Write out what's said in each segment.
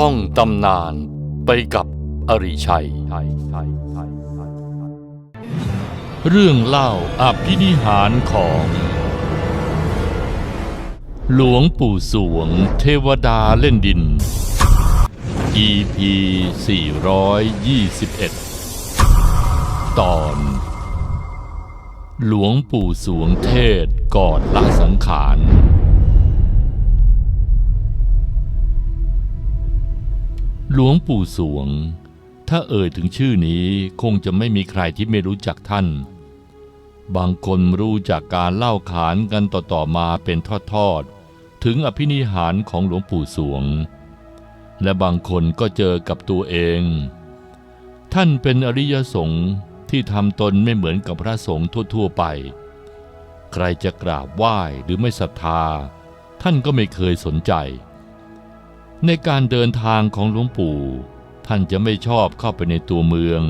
ท่องตำนานไปกับอริชัย เรื่องเล่าอภินิหารของ หลวงปู่สวงเทวดาเล่นดิน EP 421 ตอน หลวงปู่สวงเทศก่อนละสังขาร หลวงปู่สวง ถ้าเอ่ยถึงชื่อนี้คงจะไม่มีใครที่ไม่รู้จักท่าน บางคนรู้จากการเล่าขานกันต่อๆมาเป็นทอดๆ ถึงอภินิหารของหลวงปู่สวง และบางคนก็เจอกับตัวเอง ท่านเป็นอริยสงฆ์ที่ทำตนไม่เหมือนกับพระสงฆ์ทั่วๆไป ใครจะกราบไหว้หรือไม่ศรัทธา ท่านก็ไม่เคยสนใจ ในการเดินทางของหลวงปู่ ท่านจะไม่ชอบเข้าไปในตัวเมือง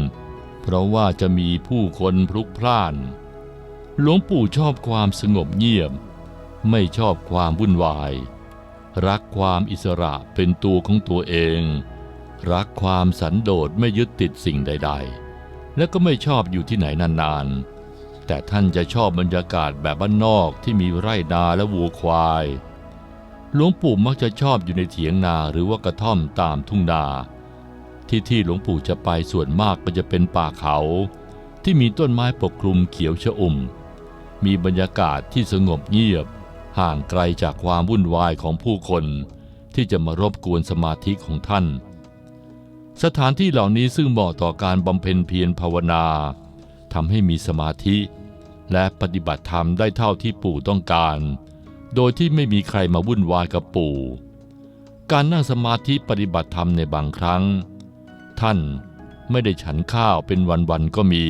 เพราะว่าจะมีผู้คนพลุกพล่าน หลวงปู่ชอบความสงบเงียบ ไม่ชอบความวุ่นวาย รักความอิสระเป็นตัวของตัวเอง รักความสันโดษไม่ยึดติดสิ่งใด ๆ และก็ไม่ชอบอยู่ที่ไหนนานๆ แต่ท่านจะชอบบรรยากาศแบบบ้านนอกที่มีไร่นาและวัวควาย หลวงปู่มักจะชอบอยู่ในเถียงนาหรือว่ากระท่อมตามทุ่งนา ที่ที่หลวงปู่จะไปส่วนมากก็จะเป็นป่าเขา ที่มีต้นไม้ปกคลุมเขียวชอุ่ม มีบรรยากาศที่สงบเงียบ ห่างไกลจากความวุ่นวายของผู้คน ที่จะมารบกวนสมาธิของท่าน สถานที่เหล่านี้ซึ่งเหมาะต่อการบำเพ็ญเพียรภาวนาทำให้มีสมาธิ และปฏิบัติธรรมได้เท่าที่ปู่ต้องการ โดยที่ไม่มีใครมาวุ่นวายกับปู่ การนั่งสมาธิปฏิบัติธรรมในบางครั้ง ท่านไม่ได้ฉันข้าวเป็นวันๆก็มี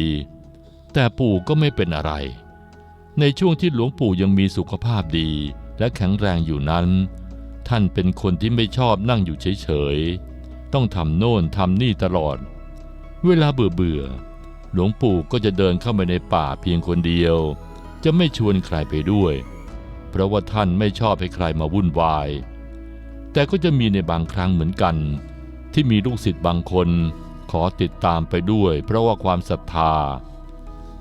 แต่ปู่ก็ไม่เป็นอะไร ในช่วงที่หลวงปู่ยังมีสุขภาพดีและแข็งแรงอยู่นั้น ท่านเป็นคนที่ไม่ชอบนั่งอยู่เฉยๆ ต้องทำโน่นทำนี่ตลอด เวลาเบื่อเบื่อๆหลวงปู่ก็จะเดินเข้าไปในป่าเพียงคนเดียว จะไม่ชวนใครไปด้วย เพราะว่าท่านไม่ชอบให้ใครมาวุ่นวาย แต่ก็จะมีในบางครั้งเหมือนกัน ที่มีลูกศิษย์บางคน ขอติดตามไปด้วย เพราะว่าความศรัทธา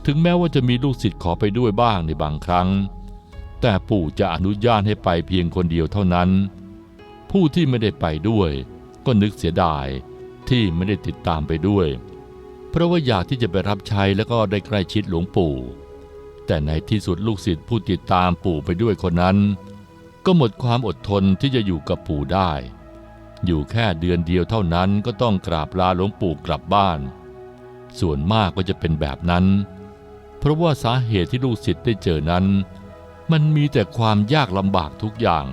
ถึงแม้ว่าจะมีลูกศิษย์ขอไปด้วยบ้างในบางครั้ง แต่ปู่จะอนุญาตให้ไปเพียงคนเดียวเท่านั้น ผู้ที่ไม่ได้ไปด้วย ก็นึกเสียดายที่ไม่ได้ติดตามไปด้วย เพราะว่าอยากที่จะไปรับใช้แล้วก็ได้ใกล้ชิดหลวงปู่ แต่ในที่สุดลูกศิษย์ผู้ติดตามปู่ไปด้วยคนนั้น ก็หมดความอดทนที่จะอยู่กับปู่ได้ อยู่แค่เดือนเดียวเท่านั้นก็ต้องกราบลาหลวงปู่กลับบ้าน ส่วนมากก็จะเป็นแบบนั้น เพราะว่าสาเหตุที่ลูกศิษย์ได้เจอนั้น มันมีแต่ความยากลำบากทุกอย่าง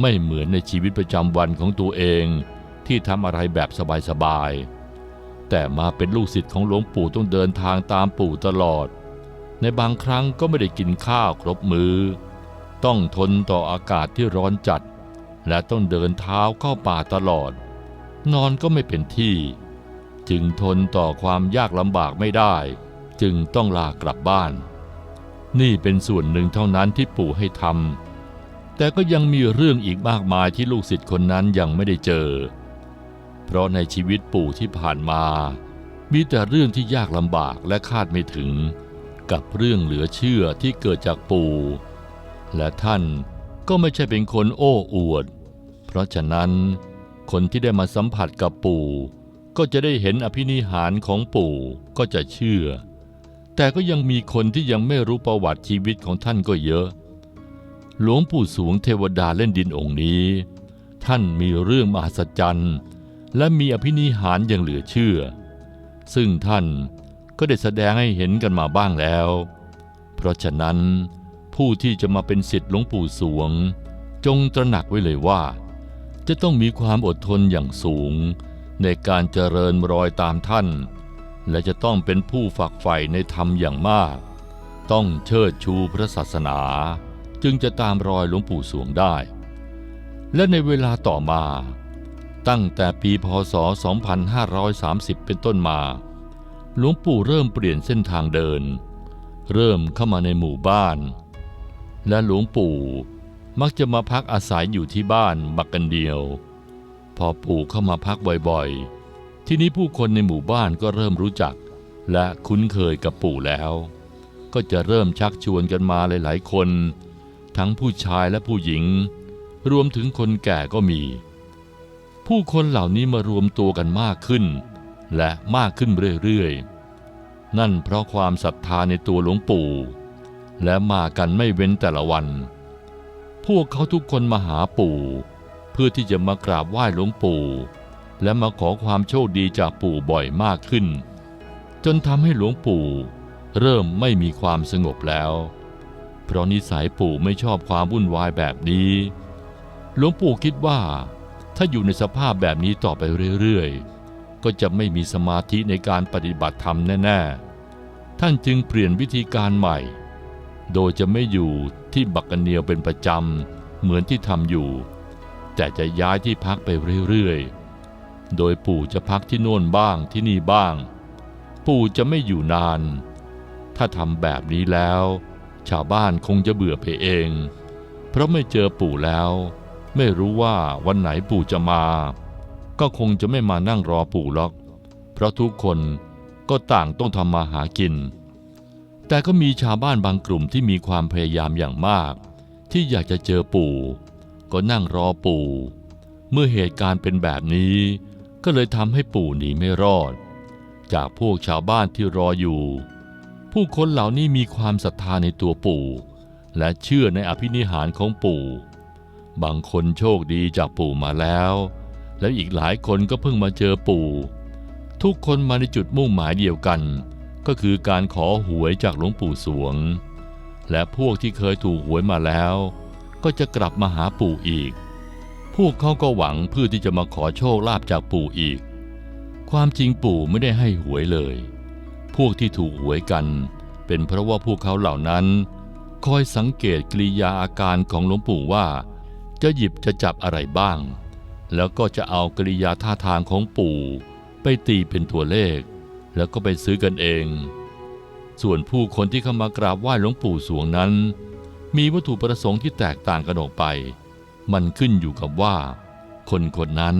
ไม่เหมือนในชีวิตประจำวันของตัวเองที่ทำอะไรแบบสบายๆแต่มาเป็นลูกศิษย์ของหลวงปู่ต้องเดินทางตามปู่ตลอด ในบางครั้งก็ไม่ได้กินข้าวครบมือ ต้องทนต่ออากาศที่ร้อนจัด และต้องเดินเท้าเข้าป่าตลอด นอนก็ไม่เป็นที่ จึงทนต่อความยากลำบากไม่ได้ จึงต้องลากลับบ้าน นี่เป็นส่วนหนึ่งเท่านั้นที่ปู่ให้ทำแต่ก็ยังมีเรื่องอีกมากมายที่ลูกศิษย์คนนั้นยังไม่ได้เจอ เพราะในชีวิตปู่ที่ผ่านมา มีแต่เรื่องที่ยากลำบากและคาดไม่ถึง กับเรื่องเหลือเชื่อที่เกิดจากปู่ และท่านก็ไม่ใช่เป็นคนโอ้อวด เพราะฉะนั้น คนที่ได้มาสัมผัสกับปู่ ก็จะได้เห็นอภินิหารของปู่ก็จะเชื่อ แต่ก็ยังมีคนที่ยังไม่รู้ประวัติชีวิตของท่านก็เยอะ หลวงปู่สวงเทวดาเล่นดินองค์นี้ ท่านมีเรื่องมหัศจรรย์และมีอภินิหารอย่างเหลือเชื่อ ซึ่งท่าน ก็ได้แสดงให้เห็นกันมาบ้างแล้ว เพราะฉะนั้น ผู้ที่จะมาเป็นศิษย์หลวงปู่สวง จงตระหนักไว้เลยว่า จะต้องมีความอดทนอย่างสูง ในการเจริญรอยตามท่าน และจะต้องเป็นผู้ฝักใฝ่ในธรรมอย่างมาก ต้องเชิดชูพระศาสนา จึงจะตามรอยหลวงปู่สวงได้ และในเวลาต่อมา ตั้งแต่ปีพศ 2530 เป็นต้นมา หลวงปู่เริ่มเปลี่ยนเส้นทางเดิน เริ่มเข้ามาในหมู่บ้าน และหลวงปู่มักจะมาพักอาศัยอยู่ที่บ้านบักกันเดียว พอปู่เข้ามาพักบ่อยๆ ที่นี้ผู้คนในหมู่บ้านก็เริ่มรู้จัก และคุ้นเคยกับปู่แล้ว ก็จะเริ่มชักชวนกันมาหลายๆคน ทั้งผู้ชายและผู้หญิง รวมถึงคนแก่ก็มี ผู้คนเหล่านี้มารวมตัวกันมากขึ้น และมากขึ้นเรื่อยๆ นั่นเพราะความศรัทธาในตัวหลวงปู่ และมากันไม่เว้นแต่ละวัน พวกเขาทุกคนมาหาปู่ เพื่อที่จะมากราบไหว้หลวงปู่ และมาขอความโชคดีจากปู่บ่อยมากขึ้น จนทำให้หลวงปู่ เริ่มไม่มีความสงบแล้ว เพราะนิสัยปู่ไม่ชอบความวุ่นวายแบบนี้ หลวงปู่คิดว่า ถ้าอยู่ในสภาพแบบนี้ต่อไปเรื่อยๆ ก็จะไม่มีสมาธิในการปฏิบัติธรรมแน่ๆ ท่านจึงเปลี่ยนวิธีการใหม่ โดยจะไม่อยู่ที่บักกเนียวเป็นประจำเหมือนที่ทำอยู่ แต่จะย้ายที่พักไปเรื่อยๆ โดยปู่จะพักที่โน่นบ้างที่นี่บ้าง ปู่จะไม่อยู่นาน ถ้าทำแบบนี้แล้ว ชาวบ้านคงจะเบื่อไปเอง เพราะไม่เจอปู่แล้ว ไม่รู้ว่าวันไหนปู่จะมา ก็คงจะไม่มานั่งรอปู่หรอก เพราะทุกคนก็ต่างต้องทำมาหากิน แต่ก็มีชาวบ้านบางกลุ่มที่มีความพยายามอย่างมาก ที่อยากจะเจอปู่ ก็นั่งรอปู่ เมื่อเหตุการณ์เป็นแบบนี้ ก็เลยทำให้ปู่หนีไม่รอด จากพวกชาวบ้านที่รออยู่ ผู้คนเหล่านี้มีความศรัทธาในตัวปู่ และเชื่อในอภินิหารของปู่ บางคนโชคดีจากปู่มาแล้ว แล้วอีกหลายคนก็เพิ่งมาเจอปู่ ทุกคนมาในจุดมุ่งหมายเดียวกัน ก็คือการขอหวยจากหลวงปู่สวง และพวกที่เคยถูกหวยมาแล้ว ก็จะกลับมาหาปู่อีก พวกเขาก็หวังเพื่อที่จะมาขอโชคลาภจากปู่อีก ความจริงปู่ไม่ได้ให้หวยเลย พวกที่ถูกหวยกัน เป็นเพราะว่าพวกเขาเหล่านั้น คอยสังเกตกริยาอาการของหลวงปู่ว่า จะหยิบจะจับอะไรบ้าง แล้วก็จะเอากริยาท่าทางของปู่ไปตีเป็นตัวเลข แล้วก็ไปซื้อกันเอง ส่วนผู้คนที่เข้ามากราบไหว้หลวงปู่สวงนั้น มีวัตถุประสงค์ที่แตกต่างกันออกไป มันขึ้นอยู่กับว่า คนคนนั้น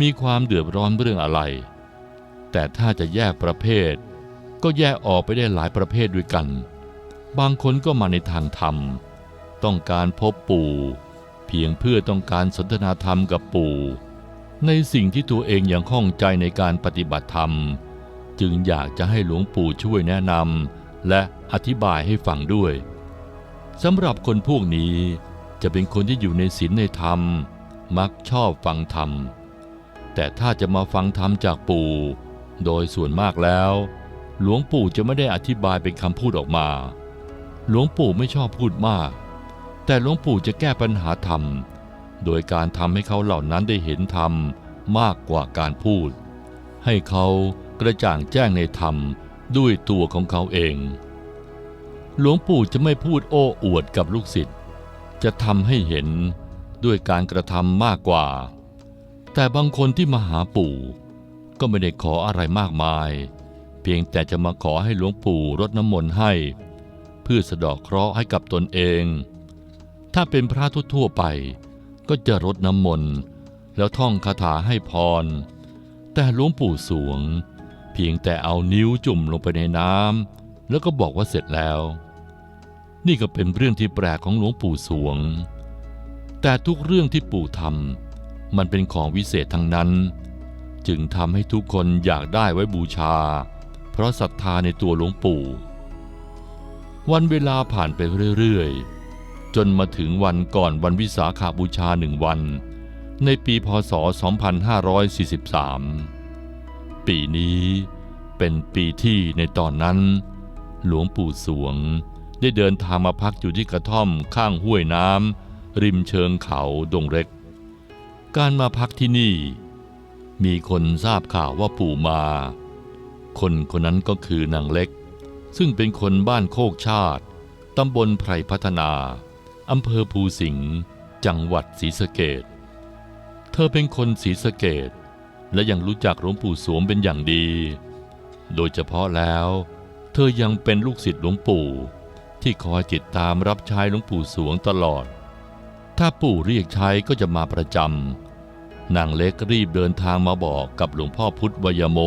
มีความเดือดร้อนเรื่องอะไร แต่ถ้าจะแยกประเภท ก็แยกออกไปได้หลายประเภทด้วยกัน บางคนก็มาในทางธรรม ต้องการพบปู่ เพียงเพื่อต้องการสนทนาธรรมกับปู่ ในสิ่งที่ตัวเองยังข้องใจในการปฏิบัติธรรม จึงอยากจะให้หลวงปู่ช่วยแนะนำและอธิบายให้ฟังด้วยสำหรับคนพวกนี้จะเป็นคนที่อยู่ในศีลในธรรม มักชอบฟังธรรม แต่ถ้าจะมาฟังธรรมจากปู่ โดยส่วนมากแล้ว หลวงปู่จะไม่ได้อธิบายเป็นคำพูดออกมา หลวงปู่ไม่ชอบพูดมาก แต่หลวงปู่จะแก้ปัญหาธรรม โดยการทำให้เขาเหล่านั้นได้เห็นธรรมมากกว่าการพูด ให้เขากระจ่างแจ้งในธรรมด้วยตัวของเขาเอง หลวงปู่จะไม่พูดโอ้อวดกับลูกศิษย์ จะทำให้เห็นด้วยการกระทำมากกว่า แต่บางคนที่มาหาปู่ ก็ไม่ได้ขออะไรมากมาย เพียงแต่จะมาขอให้หลวงปู่รดน้ำมนต์ให้ เพื่อสะเดอกเคราะห์ให้กับตนเอง ถ้าเป็นพระทั่วๆไป ก็จะรดน้ำมนต์แล้วท่องคาถาให้พร แต่หลวงปู่สวง เพียงแต่เอานิ้วจุ่มลงไปในน้ำแล้วก็บอกว่าเสร็จแล้ว นี่ก็เป็นเรื่องที่แปลกของหลวงปู่สวง แต่ทุกเรื่องที่ปู่ทำมันเป็นของวิเศษทั้งนั้น จึงทำให้ทุกคนอยากได้ไว้บูชา เพราะศรัทธาในตัวหลวงปู่ วันเวลาผ่านไปเรื่อยๆ จนมาถึงวันก่อนวันวิสาขาบูชาหนึ่งวัน ในปีพศ 2543 ปีนี้เป็นปีที่ในตอนนั้น หลวงปู่สวงได้เดินทางมาพักอยู่ที่กระท่อมข้างห้วยน้ำริมเชิงเขาดงเล็ก การมาพักที่นี่ มีคนทราบข่าวว่าปู่มา คนคนนั้นก็คือนางเล็ก ซึ่งเป็นคนบ้านโคกชาติตำบลไพรพัฒนา อำเภอภูสิงห์จังหวัดศรีสะเกดเธอเป็นคนศรีสะเกดและยังรู้จักหลวงปู่สวงเป็นอย่างดี โดยเฉพาะแล้ว เธอยังเป็นลูกศิษย์หลวงปู่ ที่คอยติดตามรับใช้หลวงปู่สวงตลอด ถ้าปู่เรียกใช้ก็จะมาประจำนางเล็กรีบเดินทางมาบอกกับหลวงพ่อพุทธวยโม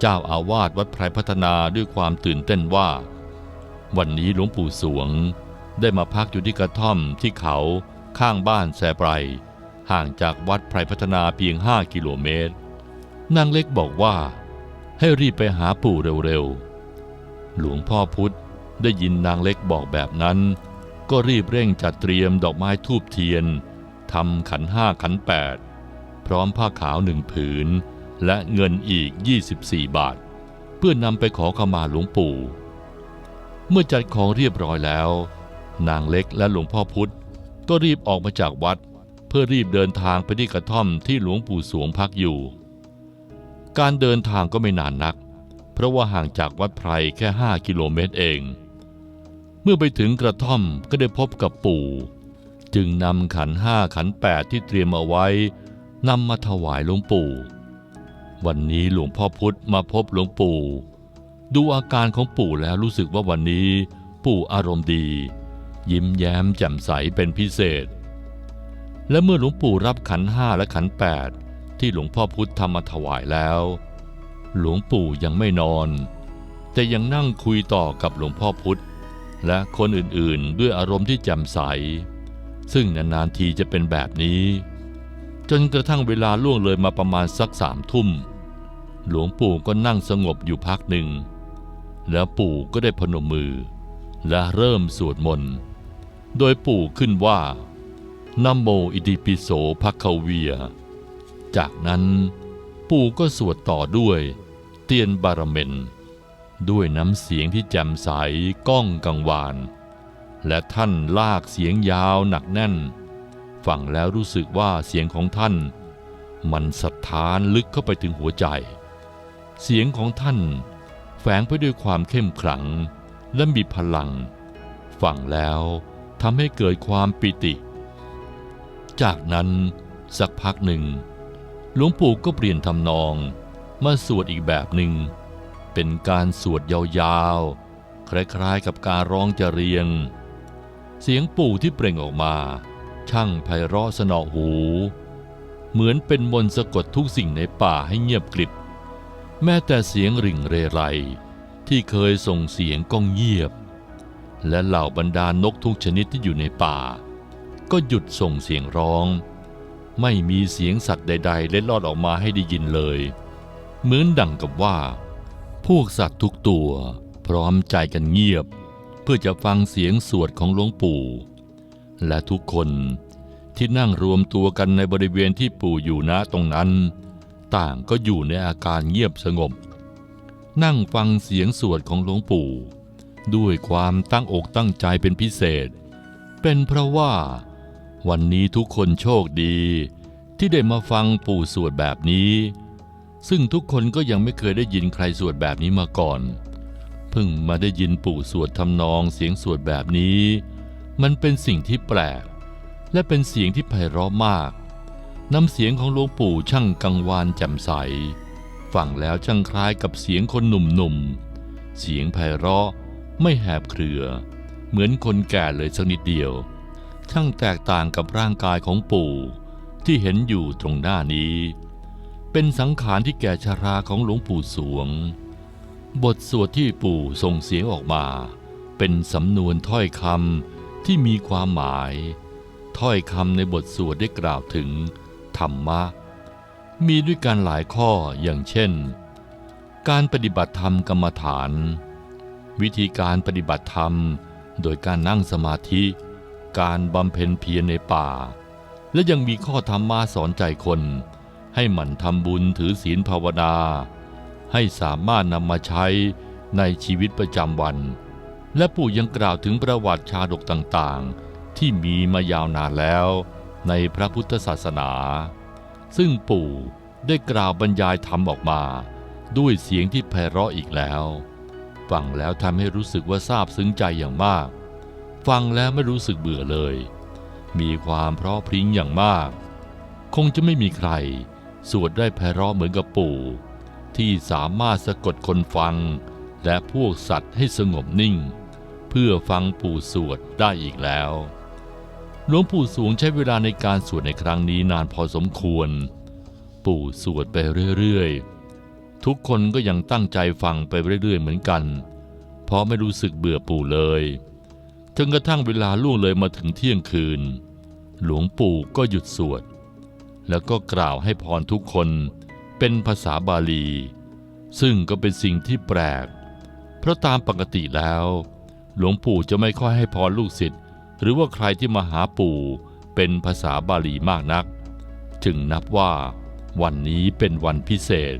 เจ้าอาวาสวัดไพรพัฒนาด้วยความตื่นเต้นว่า วันนี้หลวงปู่สวง ได้มาพักอยู่ที่กระท่อมที่เขาข้างบ้านแสไบรห่างจากวัดไพรพัฒนาเพียงห้ากิโลเมตร นางเล็กบอกว่า ให้รีบไปหาปู่เร็วๆ หลวงพ่อพุธได้ยินนางเล็กบอกแบบนั้น ก็รีบเร่งจัดเตรียมดอกไม้ทูบเทียนทำขันห้าขันแปดพร้อมผ้าขาวหนึ่งผืน และเงินอีก 24 บาท เพื่อนำไปขอขมาหลวงปู่ เมื่อจัดของเรียบร้อยแล้ว นางเล็กและหลวงพ่อพุธก็รีบออกมาจากวัด เพื่อรีบเดินทางไปที่กระท่อมที่หลวงปู่สวงพักอยู่ การเดินทางก็ไม่นานนัก เพราะว่าห่างจากวัดไพรแค่5กิโลเมตรเอง เมื่อไปถึงกระท่อมก็ได้พบกับปู่ จึงนำขันห้าขันแปดที่เตรียมเอาไว้นำมาถวายหลวงปู่ วันนี้หลวงพ่อพุธมาพบหลวงปู่ ดูอาการของปู่แล้วรู้สึกว่าวันนี้ปู่อารมณ์ดี ยิ้มแย้มแจ่มใสเป็นพิเศษ และเมื่อหลวงปู่รับขันห้าและขันแปดที่หลวงพ่อพุธทำมาถวายแล้ว หลวงปู่ยังไม่นอน แต่ยังนั่งคุยต่อกับหลวงพ่อพุธและคนอื่นๆ ด้วยอารมณ์ที่แจ่มใส ซึ่งนานๆทีจะเป็นแบบนี้ จนกระทั่งเวลาล่วงเลยมาประมาณสักสามทุ่ม หลวงปู่ก็นั่งสงบอยู่พักหนึ่ง แล้วปู่ก็ได้พนมมือ และเริ่มสวดมนต์ โดยปู่ขึ้นว่านโมอิติปิโสภคเวีย จากนั้นปู่ก็สวดต่อด้วย เตียนบารเมนด้วยน้ำเสียงที่แจ่มใสก้องกังวาน และท่านลากเสียงยาวหนักแน่น ฟังแล้วรู้สึกว่าเสียงของท่าน มันสะท้านลึกเข้าไปถึงหัวใจ เสียงของท่านแฝงไปด้วยความเข้มขลังและมีพลัง ฟังแล้ว ทำให้เกิดความปิติ จากนั้นสักพักหนึ่ง หลวงปู่ก็เปลี่ยนทำนอง มาสวดอีกแบบหนึ่ง เป็นการสวดยาวๆ คล้ายๆกับการร้องจะเรียง เสียงปู่ที่เปล่งออกมา ช่างไพเราะสนอหู เหมือนเป็นมนต์สะกดทุกสิ่งในป่าให้เงียบกริบ แม้แต่เสียงริ่งเรไรที่เคยส่งเสียงก้องเงียบ และเหล่าบรรดานกทุกชนิดที่อยู่ในป่า ก็หยุดส่งเสียงร้อง ไม่มีเสียงสัตว์ใด ๆ เล็ดลอดออกมาให้ได้ยินเลย เหมือนดังกับว่า พวกสัตว์ทุกตัวพร้อมใจกันเงียบ เพื่อจะฟังเสียงสวดของหลวงปู่ และทุกคนที่นั่งรวมตัวกันในบริเวณที่ปู่อยู่ณตรงนั้น ต่างก็อยู่ในอาการเงียบสงบ นั่งฟังเสียงสวดของหลวงปู่ ด้วยความตั้งอกตั้งใจเป็นพิเศษ เป็นเพราะว่า วันนี้ทุกคนโชคดี ที่ได้มาฟังปู่สวดแบบนี้ ซึ่งทุกคนก็ยังไม่เคยได้ยินใครสวดแบบนี้มาก่อน เพิ่งมาได้ยินปู่สวดทำนองเสียงสวดแบบนี้ มันเป็นสิ่งที่แปลก และเป็นเสียงที่ไพเราะมากน้ำเสียงของหลวงปู่ช่างกังวานแจ่มใส ฟังแล้วช่างคล้ายกับเสียงคนหนุ่มๆ เสียงไพเราะ ไม่แหบเครือ เหมือนคนแก่เลยสักนิดเดียว ช่างแตกต่างกับร่างกายของปู่ที่เห็นอยู่ตรงหน้านี้ เป็นสังขารที่แก่ชาราของหลวงปู่สวง บทสวดที่ปู่ส่งเสียงออกมา เป็นสำนวนถ้อยคำที่มีความหมาย ถ้อยคำในบทสวดได้กล่าวถึง ธรรมะ มีด้วยกันหลายข้ออย่างเช่น การปฏิบัติธรรมกรรมฐาน วิธีการปฏิบัติธรรม โดยการนั่งสมาธิ การบำเพ็ญเพียรในป่า และยังมีข้อธรรมะสอนใจคน ให้หมั่นทำบุญถือศีลภาวนา ให้สามารถนำมาใช้ในชีวิตประจำวัน และปู่ยังกล่าวถึงประวัติชาดกต่างๆ ที่มีมายาวนานแล้วในพระพุทธศาสนา ซึ่งปู่ได้กล่าวบรรยายธรรมออกมา ด้วยเสียงที่ไพเราะอีกแล้ว ฟังแล้วทำให้รู้สึกว่าซาบซึ้งใจอย่างมาก ฟังแล้วไม่รู้สึกเบื่อเลย มีความเพราะพริ้งอย่างมาก คงจะไม่มีใคร สวดได้ไพเราะเหมือนกับปู่ ที่สามารถสะกดคนฟัง และพวกสัตว์ให้สงบนิ่ง เพื่อฟังปู่สวดได้อีกแล้วหลวงปู่สวงใช้เวลาในการสวดในครั้งนี้นานพอสมควร ปู่สวดไปเรื่อยๆ ทุกคนก็ยังตั้งใจฟังไปเรื่อยๆเหมือนกัน เพราะไม่รู้สึกเบื่อปู่เลยจนกระทั่งเวลาล่วงเลยมาถึงเที่ยงคืน หลวงปู่ก็หยุดสวด แล้วก็กล่าวให้พรทุกคนเป็นภาษาบาลี ซึ่งก็เป็นสิ่งที่แปลก เพราะตามปกติแล้ว หลวงปู่จะไม่ค่อยให้พรลูกศิษย์หรือว่าใครที่มาหาปู่เป็นภาษาบาลีมากนัก จึงนับว่าวันนี้เป็นวันพิเศษ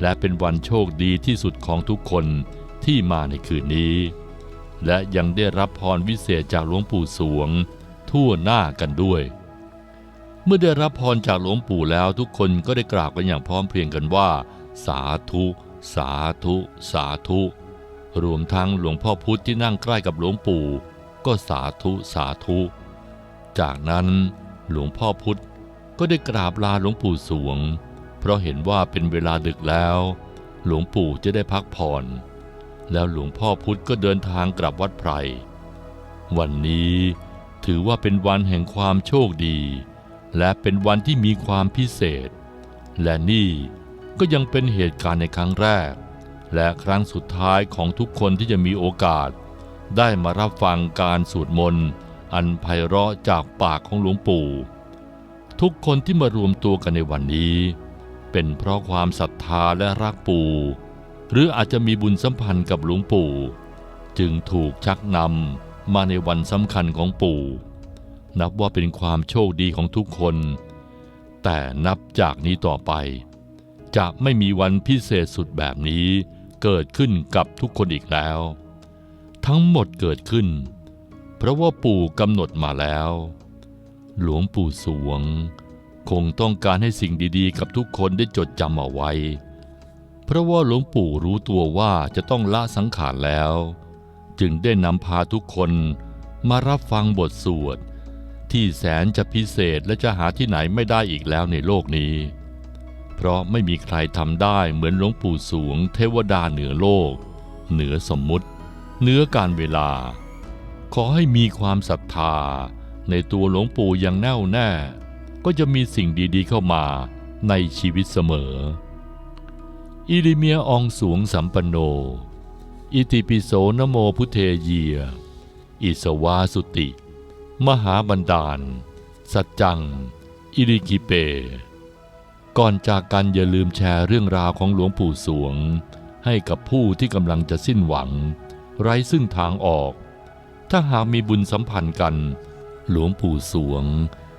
และเป็นวันโชคดีที่สุดของทุกคนที่มาในคืนนี้ และยังได้รับพรวิเศษจากหลวงปู่สวง ทั่วหน้ากันด้วย เมื่อได้รับพรจากหลวงปู่แล้วทุกคนก็ได้กราบกันอย่างพร้อมเพรียงกันว่า สาธุ สาธุ สาธุ รวมทั้งหลวงพ่อพุธที่นั่งใกล้กับหลวงปู่ ก็สาธุสาธุ จากนั้นหลวงพ่อพุธก็ได้กราบลาหลวงปู่สวง เพราะเห็นว่าเป็นเวลาดึกแล้ว หลวงปู่จะได้พักผ่อน แล้วหลวงพ่อพุธก็เดินทางกลับวัดไพร วันนี้ถือว่าเป็นวันแห่งความโชคดี และเป็นวันที่มีความพิเศษ และนี่ก็ยังเป็นเหตุการณ์ในครั้งแรก และครั้งสุดท้ายของทุกคนที่จะมีโอกาส ได้มารับฟังการสวดมนต์อันไพเราะจากปากของหลวงปู่ ทุกคนที่มารวมตัวกันในวันนี้ เป็นเพราะความศรัทธาและรักปู่ หรืออาจจะมีบุญสัมพันธ์กับหลวงปู่ จึงถูกชักนำมาในวันสำคัญของปู่ นับว่าเป็นความโชคดีของทุกคน แต่นับจากนี้ต่อไป จะไม่มีวันพิเศษสุดแบบนี้เกิดขึ้นกับทุกคนอีกแล้ว ทั้งหมดเกิดขึ้น เพราะว่าปู่กำหนดมาแล้ว หลวงปู่สวง คงต้องการให้สิ่งดีๆ กับทุกคนได้จดจำเอาไว้ เพราะว่าหลวงปู่รู้ตัวว่าจะต้องละสังขารแล้ว จึงได้นำพาทุกคนมารับฟังบทสวด ที่แสนจะพิเศษและจะหาที่ไหนไม่ได้อีกแล้วในโลกนี้ เพราะไม่มีใครทำได้เหมือนหลวงปู่สวงเทวดาเหนือโลก เหนือสมมุติเหนือการเวลา ขอให้มีความศรัทธาในตัวหลวงปู่อย่างแน่วแน่ ก็จะมีสิ่งดีๆเข้ามาในชีวิตเสมอ อิริเมียอองสวงสัมปันโน อิติปิโสนโมพุเทเยีย อิสวาสุติ มหาบันดาล สัจจัง อิริกิเป ก่อนจากกันอย่าลืมแชร์เรื่องราวของหลวงปู่สวง ให้กับผู้ที่กำลังจะสิ้นหวัง ไร้ซึ่งทางออก ถ้าหากมีบุญสัมพันธ์กัน หลวงปู่สวง